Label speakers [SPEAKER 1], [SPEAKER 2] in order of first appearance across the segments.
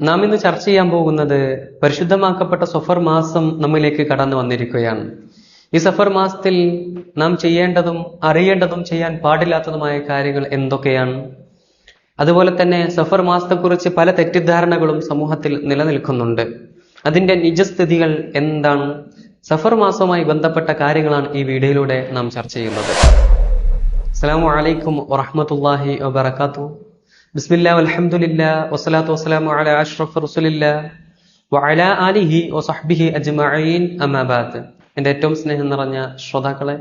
[SPEAKER 1] നാം ഇന്ന് ചർച്ച ചെയ്യാൻ പോകുന്നത് പരിശുദ്ധമാക്കപ്പെട്ട സഫർ മാസം നമ്മിലേക്ക് കടന്നു വന്നിരിക്കുകയാണ്. ഈ സഫർ മാസത്തിൽ നാം ചെയ്യേണ്ടതും അറിയേണ്ടതും ചെയ്യാൻ പാടില്ലാത്തതുമായ കാര്യങ്ങൾ എന്തൊക്കെയാണ്? അതുപോലെ തന്നെ സഫർ മാസത്തെക്കുറിച്ച് പല തെറ്റിദ്ധാരണകളും സമൂഹത്തിൽ നിലനിൽക്കുന്നുണ്ട്. അതിന്റെ നിജസ്ഥിതികൾ എന്താണ്? സഫർ മാസവുമായി ബന്ധപ്പെട്ട കാര്യങ്ങളാണ് ഈ വീഡിയോയിലൂടെ നാം ചർച്ച ചെയ്യുന്നത്. അസ്സാം വലൈക്കും വറഹ്മത്തുള്ളാഹി വബറകാതുഹു. വസ്സലാത്തു വസ്സലാമു വസഹ്ബിഹി അജ്മഈൻ അമാബാത്ത് എന്റെ ഏറ്റവും സ്നേഹം നിറഞ്ഞ ശ്രോതാക്കളെ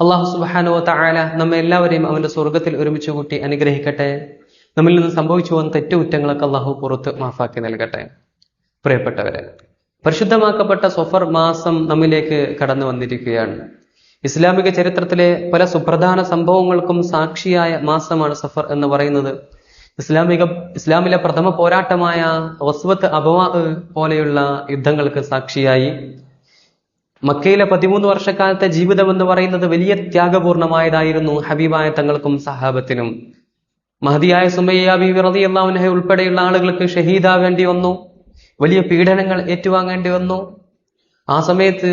[SPEAKER 1] അള്ളാഹു സുബ്ഹാനഹു വതആല നമ്മെ എല്ലാവരെയും അവന്റെ സ്വർഗത്തിൽ ഒരുമിച്ച് കൂട്ടി അനുഗ്രഹിക്കട്ടെ. നമ്മിൽ നിന്ന് സംഭവിച്ചു പോകുന്ന തെറ്റുകുറ്റങ്ങളൊക്കെ അള്ളാഹു പുറത്ത് മാഫാക്കി നൽകട്ടെ. പ്രിയപ്പെട്ടവരെ പരിശുദ്ധമാക്കപ്പെട്ട സൊഫർ മാസം നമ്മിലേക്ക് കടന്നു വന്നിരിക്കുകയാണ്. ഇസ്ലാമിക ചരിത്രത്തിലെ പല സുപ്രധാന സംഭവങ്ങൾക്കും സാക്ഷിയായ മാസമാണ് സഫർ എന്ന് പറയുന്നത്. ഇസ്ലാമിക ഇസ്ലാമിലെ പ്രഥമ പോരാട്ടമായ ഒസ്വത്ത് അബവാ പോലെയുള്ള യുദ്ധങ്ങൾക്ക് സാക്ഷിയായി. മക്കയിലെ പതിമൂന്ന് വർഷക്കാലത്തെ ജീവിതം എന്ന് പറയുന്നത് വലിയ ത്യാഗപൂർണമായതായിരുന്നു ഹബീബായ തങ്ങൾക്കും സഹാബത്തിനും. മഹതിയായ സുമയ്യ ബീവി റളിയല്ലാഹു അൻഹ ഉൾപ്പെടെയുള്ള ആളുകൾക്ക് ഷഹീദാകേണ്ടി വന്നു. വലിയ പീഡനങ്ങൾ ഏറ്റുവാങ്ങേണ്ടി വന്നു. ആ സമയത്ത്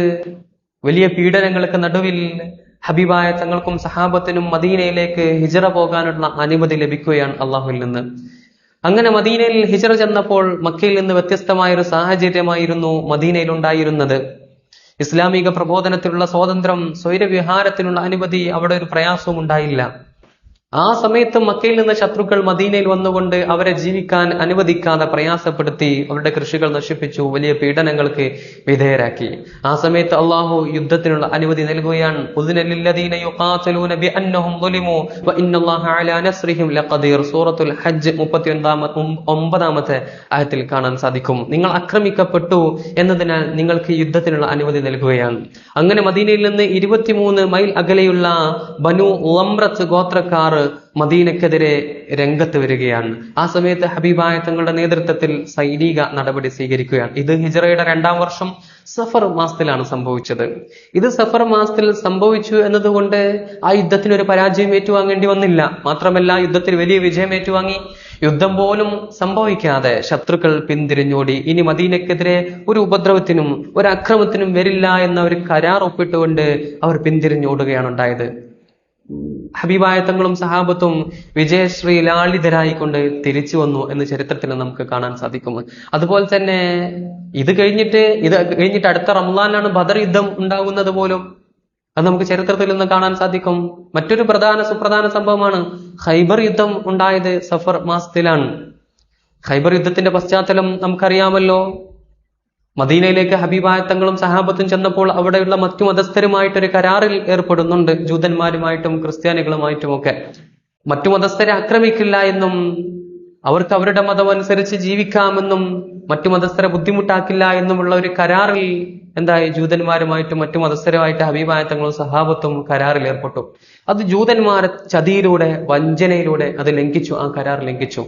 [SPEAKER 1] വലിയ പീഡനങ്ങൾക്ക് നടുവിൽ ഹബീബായ തങ്ങൾക്കും സഹാബത്തിനും മദീനയിലേക്ക് ഹിജറ പോകാനുള്ള അനുമതി ലഭിക്കുകയാണ് അള്ളാഹുവിൽ നിന്ന്. അങ്ങനെ മദീനയിൽ ഹിജറ ചെന്നപ്പോൾ മക്കയിൽ നിന്ന് വ്യത്യസ്തമായ ഒരു സാഹചര്യമായിരുന്നു മദീനയിൽ ഉണ്ടായിരുന്നത് ഇസ്ലാമിക പ്രബോധനത്തിനുള്ള സ്വാതന്ത്ര്യം സ്വൈരവിഹാരത്തിനുള്ള അനുമതി അവിടെ ഒരു പ്രയാസവും ഉണ്ടായില്ല. ആ സമയത്ത് മക്കയിൽ നിന്ന് ശത്രുക്കൾ മദീനയിൽ വന്നുകൊണ്ട് അവരെ ജീവിക്കാൻ അനുവദിക്കാതെ പ്രയാസപ്പെടുത്തി അവരുടെ കൃഷികൾ നശിപ്പിച്ചു വലിയ പീഡനങ്ങൾക്ക് വിധേയരാക്കി. ആ സമയത്ത് അള്ളാഹു യുദ്ധത്തിനുള്ള അനുമതി നൽകുകയാണ്. സൂറത്തുൽ ഹജ്ജ് 39 ഒമ്പതാമത്തെ ആയത്തിൽ കാണാൻ സാധിക്കും. നിങ്ങൾ ആക്രമിക്കപ്പെട്ടു എന്നതിനാൽ നിങ്ങൾക്ക് യുദ്ധത്തിനുള്ള അനുമതി നൽകുകയാണ്. അങ്ങനെ മദീനയിൽ നിന്ന് ഇരുപത്തിമൂന്ന് മൈൽ അകലെയുള്ള ബനു ഉമ്രത്ത് ഗോത്രക്കാർ മദീനക്കെതിരെ രംഗത്ത് വരികയാണ്. ആ സമയത്ത് ഹബീബായ തങ്ങളുടെ നേതൃത്വത്തിൽ സൈനിക നടപടി സ്വീകരിക്കുകയാണ്. ഇത് ഹിജറയുടെ രണ്ടാം വർഷം സഫർ മാസത്തിലാണ് സംഭവിച്ചത്. ഇത് സഫർ മാസത്തിൽ സംഭവിച്ചു എന്നതുകൊണ്ട് ആ യുദ്ധത്തിന് ഒരു പരാജയം ഏറ്റുവാങ്ങേണ്ടി വന്നില്ല. മാത്രമല്ല യുദ്ധത്തിൽ വലിയ വിജയം ഏറ്റുവാങ്ങി. യുദ്ധം പോലും സംഭവിക്കാതെ ശത്രുക്കൾ പിന്തിരിഞ്ഞോടി. ഇനി മദീനക്കെതിരെ ഒരു ഉപദ്രവത്തിനും ഒരു അക്രമത്തിനും വരില്ല എന്ന ഒരു കരാർ ഒപ്പിട്ടുകൊണ്ട് അവർ പിന്തിരിഞ്ഞോടുകയാണ് ഉണ്ടായത് ഹബീബായ തങ്ങളും സഹാബത്തും വിജയശ്രീ ലാളിതരായിക്കൊണ്ട് തിരിച്ചു വന്നു എന്ന് ചരിത്രത്തിൽ നമുക്ക് കാണാൻ സാധിക്കും. അതുപോലെ തന്നെ ഇത് കഴിഞ്ഞിട്ട് ഇത് കഴിഞ്ഞിട്ട് അടുത്ത റംലാനാണ് ബദർ യുദ്ധം ഉണ്ടാകുന്നത് പോലും. അത് നമുക്ക് ചരിത്രത്തിൽ നിന്ന് കാണാൻ സാധിക്കും. മറ്റൊരു പ്രധാന സുപ്രധാന സംഭവമാണ് ഹൈബർ യുദ്ധം ഉണ്ടായത് സഫർ മാസത്തിലാണ്. ഹൈബർ യുദ്ധത്തിന്റെ പശ്ചാത്തലം നമുക്കറിയാമല്ലോ. മദീനയിലേക്ക് ഹബീബായ തങ്ങളും സഹാബത്തും ചെന്നപ്പോൾ അവിടെയുള്ള മറ്റു മതസ്ഥരുമായിട്ടൊരു കരാറിൽ ഏർപ്പെടുന്നുണ്ട്. ജൂതന്മാരുമായിട്ടും ക്രിസ്ത്യാനികളുമായിട്ടുമൊക്കെ. മറ്റു മതസ്ഥരെ ആക്രമിക്കില്ല എന്നും അവർക്ക് അവരുടെ മതം അനുസരിച്ച് ജീവിക്കാമെന്നും മറ്റു മതസ്ഥരെ ബുദ്ധിമുട്ടാക്കില്ല എന്നുമുള്ള ഒരു കരാറിൽ എന്തായി ജൂതന്മാരുമായിട്ടും മറ്റു മതസ്ഥരുമായിട്ട് ഹബീബായ തങ്ങളും സഹാബത്തും കരാറിൽ ഏർപ്പെട്ടു. അത് ജൂതന്മാരെ ചതിയിലൂടെ വഞ്ചനയിലൂടെ അത് ലംഘിച്ചു ആ കരാർ ലംഘിച്ചു.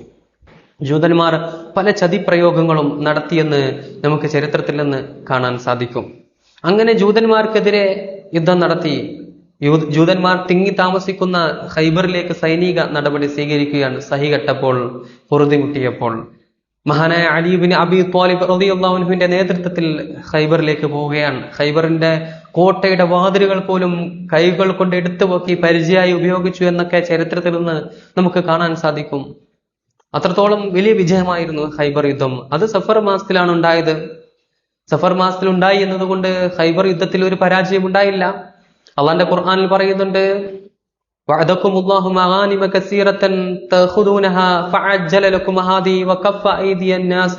[SPEAKER 1] ജൂതന്മാർ പല ചതിപ്രയോഗങ്ങളും നടത്തിയെന്ന് നമുക്ക് ചരിത്രത്തിൽ നിന്ന് കാണാൻ സാധിക്കും. അങ്ങനെ ജൂതന്മാർക്കെതിരെ യുദ്ധം നടത്തി ജൂതന്മാർ തിങ്ങി താമസിക്കുന്ന ഹൈബറിലേക്ക് സൈനിക നടപടി സ്വീകരിക്കുകയാണ് സഹി കെട്ടപ്പോൾ പൊറുതിമുട്ടിയപ്പോൾ. മഹാനായ അലീബിന് അബി ത്വാലിബ് റളിയല്ലാഹുവിന്റെ നേതൃത്വത്തിൽ ഹൈബറിലേക്ക് പോവുകയാണ്. ഹൈബറിന്റെ കോട്ടയുടെ വാതിലുകൾ പോലും കൈകൾ കൊണ്ട് എടുത്തു പോക്കി പരിചയമായി ഉപയോഗിച്ചു എന്നൊക്കെ ചരിത്രത്തിൽ നിന്ന് നമുക്ക് കാണാൻ സാധിക്കും. അത്രത്തോളം വലിയ വിജയമായിരുന്നു ഖൈബർ യുദ്ധം അത് സഫർ മാസത്തിലാണ് ഉണ്ടായത് സഫർ മാസത്തിൽ ഉണ്ടായി എന്നതുകൊണ്ട് ഖൈബർ യുദ്ധത്തിൽ ഒരു പരാജയം ഉണ്ടായില്ല അള്ളാന്റെ ഖുർആനിൽ പറയുന്നുണ്ട് وعدكم الله مغانم كثيرة تأخذونها فعجل لكم هذه وكف أيدي الناس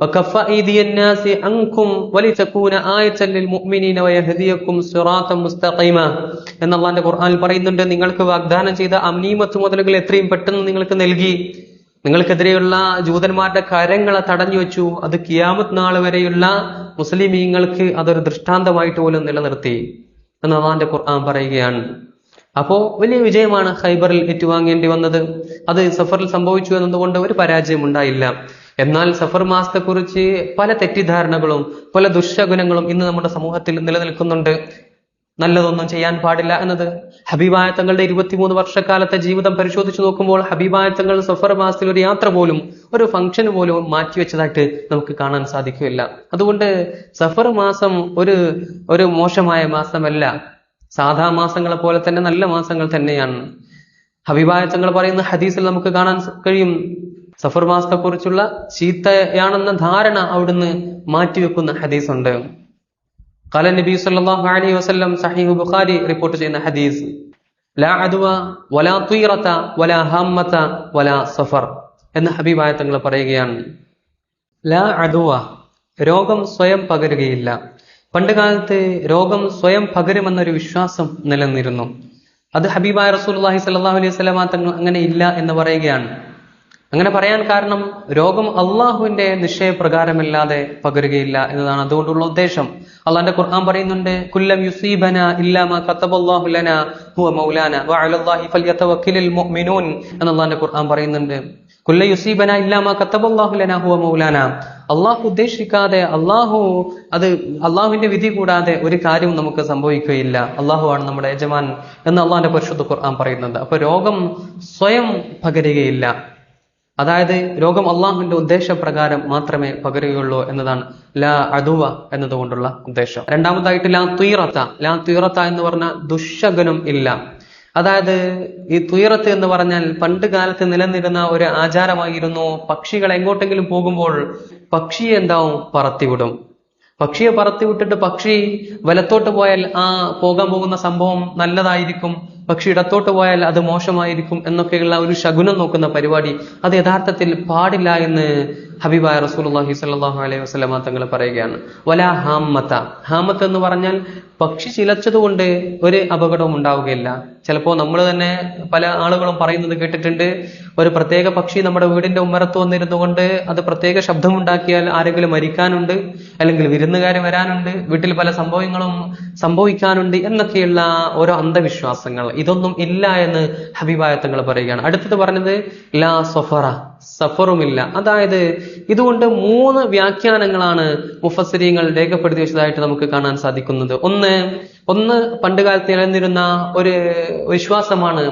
[SPEAKER 1] وكف أيدي الناس عنكم ولتكون آية للمؤمنين ويهديكم صراطا مستقيما എന്ന് അള്ളാന്റെ ഖുർആനിൽ പറയുന്നുണ്ട് നിങ്ങൾക്ക് വാഗ്ദാനം ചെയ്ത അമീമത്ത് മുതലുകൾ എത്രയും പെട്ടെന്ന് നിങ്ങൾക്ക് നൽകി നിങ്ങൾക്കെതിരെയുള്ള ജൂതന്മാരുടെ കരങ്ങളെ തടഞ്ഞു വെച്ചു. അത് കിയാമത്ത് നാൾ വരെയുള്ള മുസ്ലിമീങ്ങൾക്ക് അതൊരു ദൃഷ്ടാന്തമായിട്ട് പോലും നിലനിർത്തി എന്ന് അള്ളാന്റെ ഖുർആൻ പറയുകയാണ്. അപ്പോ വലിയ വിജയമാണ് ഹൈബറിൽ ഏറ്റുവാങ്ങേണ്ടി വന്നത്. അത് സഫറിൽ സംഭവിച്ചു എന്നതുകൊണ്ട് ഒരു പരാജയം ഉണ്ടായില്ല. എന്നാൽ സഫർ മാസത്തെക്കുറിച്ച് പല തെറ്റിദ്ധാരണകളും പല ദുശകുനങ്ങളും ഇന്ന് നമ്മുടെ സമൂഹത്തിൽ നിലനിൽക്കുന്നുണ്ട്. നല്ലതൊന്നും ചെയ്യാൻ പാടില്ല എന്നത്. ഹബീബായ തങ്ങളുടെ ഇരുപത്തിമൂന്ന് വർഷക്കാലത്തെ ജീവിതം പരിശോധിച്ചു നോക്കുമ്പോൾ ഹബീബായ തങ്ങൾ സഫർ മാസത്തിൽ ഒരു യാത്ര പോലും ഒരു ഫംഗ്ഷൻ പോലും മാറ്റിവെച്ചതായിട്ട് നമുക്ക് കാണാൻ സാധിക്കില്ല അതുകൊണ്ട് സഫർ മാസം ഒരു ഒരു മോശമായ മാസമല്ല. സാധാ മാസങ്ങളെ പോലെ തന്നെ നല്ല മാസങ്ങൾ തന്നെയാണ്. ഹബീബായ തങ്ങൾ പറയുന്ന ഹദീസിൽ നമുക്ക് കാണാൻ കഴിയും. സഫർ മാസത്തെക്കുറിച്ചുള്ള ചീത്തയാണെന്ന ധാരണ അവിടുന്ന് മാറ്റിവെക്കുന്ന ഹദീസ് ഉണ്ട് കല നബി സല്ലാഹു അലൈ വസ്ലം സഹീഹ് ബുഖാരി റിപ്പോർട്ട് ചെയ്യുന്ന ഹദീസ്. ലാ അദുവ വലാ തുയറത്ത വലാ ഹമ്മത്ത വലാ സഫർ എന്ന് ഹബീബായ തങ്ങൾ പറയുകയാണ്. ലാ അദുവ രോഗം സ്വയം പകരുകയില്ല. പണ്ടുകാലത്ത് രോഗം സ്വയം പകരുമെന്നൊരു വിശ്വാസം നിലനിന്നിരുന്നു. അത് ഹബീബായ റസൂൽ അള്ളാഹി സല്ലാഹു അലൈഹി സ്വലമാ തങ്ങൾ അങ്ങനെ ഇല്ല എന്ന് പറയുകയാണ്. അങ്ങനെ പറയാൻ കാരണം രോഗം അള്ളാഹുവിന്റെ നിശ്ചയപ്രകാരമല്ലാതെ പകരുകയില്ല എന്നതാണ് അതുകൊണ്ടുള്ള ഉദ്ദേശം. അള്ളാന്റെ ഖുർആൻ പറയുന്നുണ്ട് കുല്ലം യുസീബന ഇല്ലാമ ഹുവ മുഅ്മിനൂൻ എന്ന് ഖുർആൻ പറയുന്നുണ്ട്. കുല്ല യുസീബന ഇല്ലാമ കത്തബല്ലാഹു ലന ഹുവ മൗലാന. അള്ളാഹു ഉദ്ദേശിക്കാതെ അള്ളാഹു അത് അള്ളാഹുവിന്റെ വിധി കൂടാതെ ഒരു കാര്യവും നമുക്ക് സംഭവിക്കുകയില്ല. അള്ളാഹു ആണ് നമ്മുടെ യജമാൻ എന്ന് അള്ളാഹിന്റെ പരിശുദ്ധ ഖുർആൻ പറയുന്നുണ്ട്. അപ്പൊ രോഗം സ്വയം പകരുകയില്ല. അതായത് രോഗം അള്ളാഹുവിന്റെ ഉദ്ദേശപ്രകാരം മാത്രമേ പകരുകയുള്ളൂ എന്നതാണ് ലാ അദുവ എന്നതുകൊണ്ടുള്ള ഉദ്ദേശം. രണ്ടാമതായിട്ട് ലാ തുയറത്ത. ലാ തുയറത്ത എന്ന് പറഞ്ഞ ദുഷകനും ഇല്ല. അതായത് ഈ തുയറത്ത് എന്ന് പറഞ്ഞാൽ പണ്ട് കാലത്ത് നിലനിരുന്ന ഒരു ആചാരമായിരുന്നു പക്ഷികൾ എങ്ങോട്ടെങ്കിലും പോകുമ്പോൾ പക്ഷിയെ എന്താവും? പറത്തിവിടും. പക്ഷിയെ പറത്തി വിട്ടിട്ട് പക്ഷി വലത്തോട്ട് പോയാൽ ആ പോകാൻ പോകുന്ന സംഭവം നല്ലതായിരിക്കും പക്ഷി ഇടത്തോട്ട് പോയാൽ അത് മോശമായിരിക്കും എന്നൊക്കെയുള്ള ഒരു ശകുനം നോക്കുന്ന പരിപാടി അത് യഥാർത്ഥത്തിൽ പാടില്ല എന്ന് ഹബീബായ റസൂലുള്ളാഹി സ്വല്ലല്ലാഹു അലൈഹി വസല്ലമ തങ്ങൾ പറയുകയാണ്. വലാ ഹാമത്ത ഹാമത്ത് എന്ന് പറഞ്ഞാൽ പക്ഷി ചിലച്ചതുകൊണ്ട് ഒരു അപകടവും ഉണ്ടാവുകയില്ല. ചിലപ്പോൾ നമ്മൾ തന്നെ പല ആളുകളും പറയുന്നത് കേട്ടിട്ടുണ്ട്. ഒരു പ്രത്യേക പക്ഷി നമ്മുടെ വീടിന്റെ ഉമ്മറത്ത് വന്നിരുന്നു കൊണ്ട് അത് പ്രത്യേക ശബ്ദമുണ്ടാക്കിയാൽ ആരെങ്കിലും മരിക്കാനുണ്ട് അല്ലെങ്കിൽ വിരുന്നുകാർ വരാനുണ്ട് വീട്ടിൽ പല സംഭവങ്ങളും സംഭവിക്കാനുണ്ട് എന്നൊക്കെയുള്ള ഓരോ അന്ധവിശ്വാസങ്ങൾ. ഇതൊന്നും ഇല്ല എന്ന് അഭിപ്രായത്തങ്ങൾ പറയുകയാണ്. അടുത്തത് പറഞ്ഞത് ലാ സഫറ സഫറുമില്ല. അതായത് ഇതുകൊണ്ട് മൂന്ന് വ്യാഖ്യാനങ്ങളാണ് മുഫസരിയങ്ങൾ രേഖപ്പെടുത്തി വെച്ചതായിട്ട് നമുക്ക് കാണാൻ സാധിക്കുന്നത്. ഒന്ന് ഒന്ന് പണ്ടുകാലത്ത് നിലനിന്നിരുന്ന ഒരു വിശ്വാസമാണ്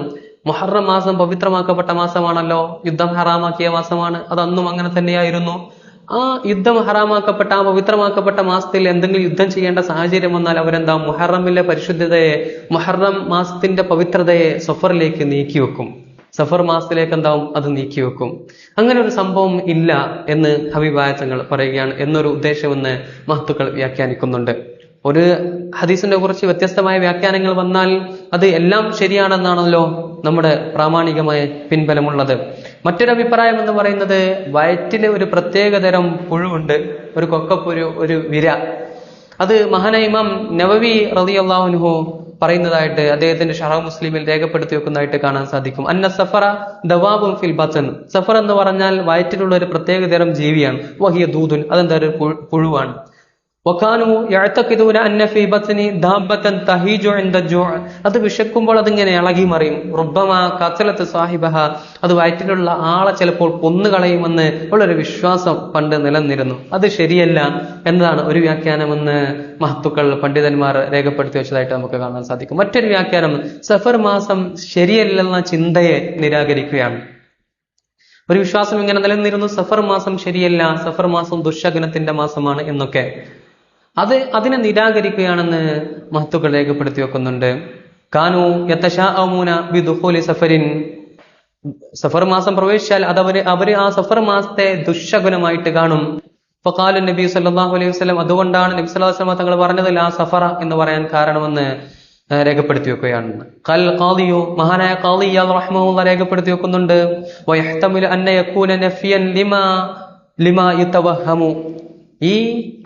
[SPEAKER 1] മുഹറം മാസം പവിത്രമാക്കപ്പെട്ട മാസമാണല്ലോ. യുദ്ധം ഹറാമാക്കിയ മാസമാണ്. അത് അന്നും അങ്ങനെ തന്നെയായിരുന്നു. ആ യുദ്ധം ഹറാമാക്കപ്പെട്ട ആ പവിത്രമാക്കപ്പെട്ട മാസത്തിൽ എന്തെങ്കിലും യുദ്ധം ചെയ്യേണ്ട സാഹചര്യം വന്നാൽ അവരെന്താ? മുഹറമിലെ പരിശുദ്ധതയെ മുഹറം മാസത്തിന്റെ പവിത്രതയെ സഫറിലേക്ക് നീക്കിവെക്കും സഫർ മാസത്തിലേക്ക് എന്താവും? അത് നീക്കിവെക്കും അങ്ങനെ ഒരു സംഭവം ഇല്ല എന്ന് ഹബീബായ തങ്ങൾ പറയുകയാണ്. എന്നൊരു ഉദ്ദേശമെന്ന് മഹത്തുക്കൾ വ്യാഖ്യാനിക്കുന്നുണ്ട്. ഒരു ഹദീസിന്റെ കുറിച്ച് വ്യത്യസ്തമായ വ്യാഖ്യാനങ്ങൾ വന്നാൽ അത് എല്ലാം ശരിയാണെന്നാണല്ലോ നമ്മുടെ പ്രാമാണികമായ പിൻബലമുള്ളത്. മറ്റൊരു അഭിപ്രായം എന്ന് പറയുന്നത് വയറ്റിന് ഒരു പ്രത്യേകതരം പുഴുവുണ്ട് ഒരു കൊക്കപ്പുരു ഒരു വിര. അത് മഹനൈമം ഇമാം നവവി റളിയല്ലാഹുൻഹു പറയുന്നതായിട്ട് അദ്ദേഹത്തിന്റെ ഷറ മുസ്ലിമിൽ രേഖപ്പെടുത്തി വെക്കുന്നതായിട്ട് കാണാൻ സാധിക്കും. അന്ന സഫറ ദവാബും ഫിൽ ബത്തൻ. സഫർ എന്ന് പറഞ്ഞാൽ വയറ്റിലുള്ള ഒരു പ്രത്യേക തരം ജീവിയാണ്. വഹിയ ദൂതുൻ അതെന്താ? ഒരു പുഴു- പുഴുവാണ്. തഹീജു അത് വിശക്കുമ്പോൾ അതിങ്ങനെ ഇളകി മറിയും. റുബമ കത്തലത്ത് സാഹിബഹ. അത് വയറ്റിലുള്ള ആളെ ചിലപ്പോൾ കൊന്നുകളയുമെന്ന് ഉള്ളൊരു വിശ്വാസം പണ്ട് നിലനിന്നിരുന്നു. അത് ശരിയല്ല എന്നതാണ് ഒരു വ്യാഖ്യാനമെന്ന് മഹത്തുക്കൾ പണ്ഡിതന്മാർ രേഖപ്പെടുത്തി വെച്ചതായിട്ട് നമുക്ക് കാണാൻ സാധിക്കും. മറ്റൊരു വ്യാഖ്യാനം സഫർ മാസം ശരിയല്ലെന്ന ചിന്തയെ നിരാകരിക്കുകയാണ്. ഒരു വിശ്വാസം ഇങ്ങനെ നിലനിന്നിരുന്നു സഫർ മാസം ശരിയല്ല സഫർ മാസം ദുശകനത്തിന്റെ മാസമാണ് എന്നൊക്കെ. അത് അതിനെ നിരാകരിക്കുകയാണെന്ന് മഹത്തുക്കൾ രേഖപ്പെടുത്തി വെക്കുന്നുണ്ട്. കാനു യത്തശാഅമൂന ബിദുഖൂലി സഫരിൻ. സഫർ മാസം പ്രവേശിച്ചാൽ അത് അവർ അവർ ആ സഫർ മാസത്തെ ദുശകുനമായിട്ട് കാണും. ഫഖാലു നബി സല്ലാഹു അലൈഹി വസ്ലം അതുകൊണ്ടാണ് നബി സല്ലാ അലൈഹി തങ്ങൾ പറഞ്ഞത് ആ സഫറ എന്ന് പറയാൻ കാരണമെന്ന് രേഖപ്പെടുത്തി വെക്കുകയാണ്. കൽ കാളിയോ മഹാനായ കാളി റഹ്മുള്ള രേഖപ്പെടുത്തി വെക്കുന്നുണ്ട്. ഈ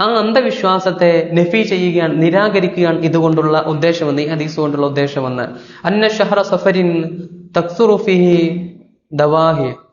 [SPEAKER 1] ആ അന്ധവിശ്വാസത്തെ നഫി ചെയ്യുകയാണ് നിരാകരിക്കുകയാണ് ഇതുകൊണ്ടുള്ള ഉദ്ദേശമെന്ന് ഈ ഹദീസ് കൊണ്ടുള്ള ഉദ്ദേശമെന്ന്. അന്ന ഷഹറ സഫരിൻ തക്സുറുഫിഹി ദവാഹി.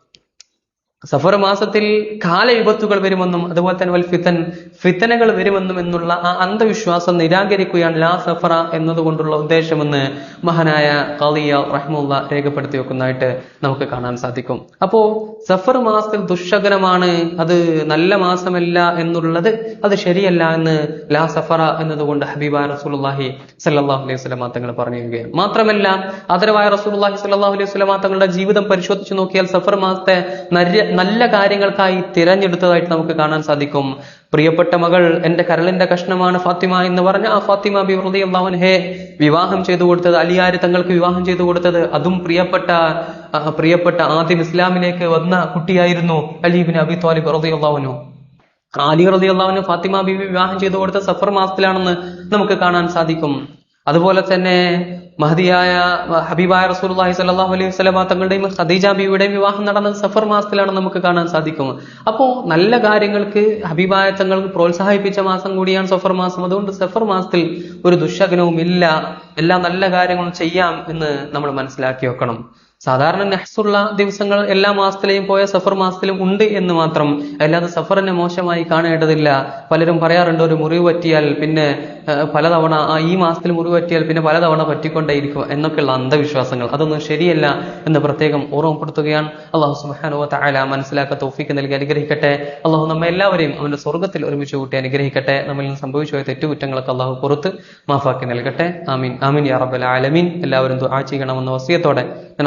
[SPEAKER 1] സഫർ മാസത്തിൽ കാലവിപത്തുകൾ വരുമെന്നും അതുപോലെ തന്നെ വൽ ഫിത്തൻ ഫിത്തനകൾ വരുമെന്നും എന്നുള്ള ആ അന്ധവിശ്വാസം നിരാകരിക്കുകയാണ് ലാ സഫറ എന്നതുകൊണ്ടുള്ള ഉദ്ദേശമെന്ന് മഹാനായ കളിയ റഹ്മുള്ള രേഖപ്പെടുത്തി വെക്കുന്നതായിട്ട് നമുക്ക് കാണാൻ സാധിക്കും. അപ്പോ സഫർ മാസത്തിൽ ദുഷകരമാണ് അത് നല്ല മാസമല്ല എന്നുള്ളത് അത് ശരിയല്ല എന്ന് ലാ സഫറ എന്നതുകൊണ്ട് ഹബീബ റസൂലുള്ളാഹി സല്ലാഹു അലൈഹി വസല്ലം തങ്ങൾ പറഞ്ഞിരിക്കുകയാണ്. മാത്രമല്ല അതരവായ റസൂലുള്ളാഹി സല്ലാഹു അലൈഹി വസല്ലം തങ്ങളുടെ ജീവിതം പരിശോധിച്ചു നോക്കിയാൽ സഫർ മാസത്തെ നര- നല്ല കാര്യങ്ങൾക്കായി തിരഞ്ഞെടുത്തതായിട്ട് നമുക്ക് കാണാൻ സാധിക്കും. പ്രിയപ്പെട്ട മകൾ എന്റെ കരളിന്റെ കഷ്ണമാണ് ഫാത്തിമ എന്ന് പറഞ്ഞ ആ ഫാത്തിമ ബി റളിയല്ലാഹു ഹേ വിവാഹം ചെയ്തു കൊടുത്തത് അലിയാര് തങ്ങൾക്ക് വിവാഹം ചെയ്തു കൊടുത്തത്. അതും പ്രിയപ്പെട്ട പ്രിയപ്പെട്ട ആദ്യം ഇസ്ലാമിലേക്ക് വന്ന കുട്ടിയായിരുന്നു അലീബിൻ അബി താലിബ് അൻഹു. അലി റളിയല്ലാഹുവിന് ഫാത്തിമ ബിബി വിവാഹം ചെയ്തു കൊടുത്ത സഫർ മാസത്തിലാണെന്ന് നമുക്ക് കാണാൻ സാധിക്കും. അതുപോലെ തന്നെ മഹതിയായ ഹബീബായ റസൂലുള്ളാഹി സ്വല്ലല്ലാഹു അലൈഹി വസല്ലമ തങ്ങളുടെയും ഖദീജ ബിയുടെയും വിവാഹം നടന്നത് സഫർ മാസത്തിലാണെന്ന് നമുക്ക് കാണാൻ സാധിക്കും അപ്പോൾ നല്ല കാര്യങ്ങൾക്ക് ഹബീബായ തങ്ങൾക്ക് പ്രോത്സാഹിപ്പിച്ച മാസം കൂടിയാണ് സഫർ മാസം. അതുകൊണ്ട് സഫർ മാസത്തിൽ ഒരു ദുശകനവും ഇല്ല എല്ലാ നല്ല കാര്യങ്ങളും ചെയ്യാം എന്ന് നമ്മൾ മനസ്സിലാക്കി വെക്കണം. സാധാരണ നെഹ്സുള്ള ദിവസങ്ങൾ എല്ലാ മാസത്തിലെയും പോയ സഫർ മാസത്തിലും ഉണ്ട് എന്ന് മാത്രം. അല്ലാതെ സഫറിനെ മോശമായി കാണേണ്ടതില്ല. പലരും പറയാറുണ്ട് ഒരു മുറിവ് പറ്റിയാൽ പിന്നെ പലതവണ ആ ഈ മാസത്തിൽ മുറിവ് പറ്റിയാൽ പിന്നെ പലതവണ പറ്റിക്കൊണ്ടേയിരിക്കും എന്നൊക്കെയുള്ള അന്ധവിശ്വാസങ്ങൾ. അതൊന്നും ശരിയല്ല എന്ന് പ്രത്യേകം ഓർമ്മപ്പെടുത്തുകയാണ്. അള്ളാഹു സുബ്ഹാനഹു വ മനസ്സിലാക്ക തോഫിക്ക് നൽകി അനുഗ്രഹിക്കട്ടെ. അള്ളാഹു നമ്മെ എല്ലാവരെയും അവന്റെ സ്വർഗത്തിൽ ഒരുമിച്ച് കൂട്ടി അനുഗ്രഹിക്കട്ടെ. നമ്മിൽ സംഭവിച്ചു പോയ തെറ്റുകുറ്റങ്ങളൊക്കെ അള്ളാഹു പുറത്ത് മാഫാക്കി നൽകട്ടെ. ആമീൻ. ആമീൻ യാ റബ്ബൽ ആലമീൻ. എല്ലാവരും ദുആ ചെയ്യണമെന്ന വസിയത്തോടെ ഞാൻ